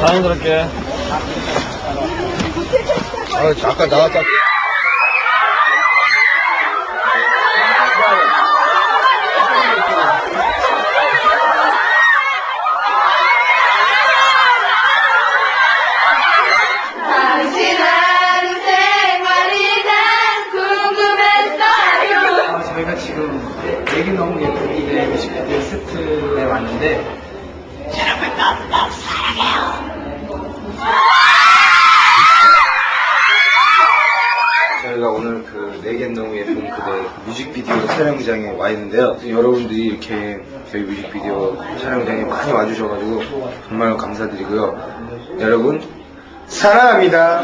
자연스럽게. 아, 잠깐 나왔다. 저희가 지금 너무 예쁘게 뮤직비디오 세트에 왔는데 오늘 그 너무 예쁜 그대 뮤직비디오 촬영장에 와 있는데요. 여러분들이 이렇게 저희 뮤직비디오 촬영장에 많이 와주셔가지고 정말 감사드리고요. 여러분 사랑합니다.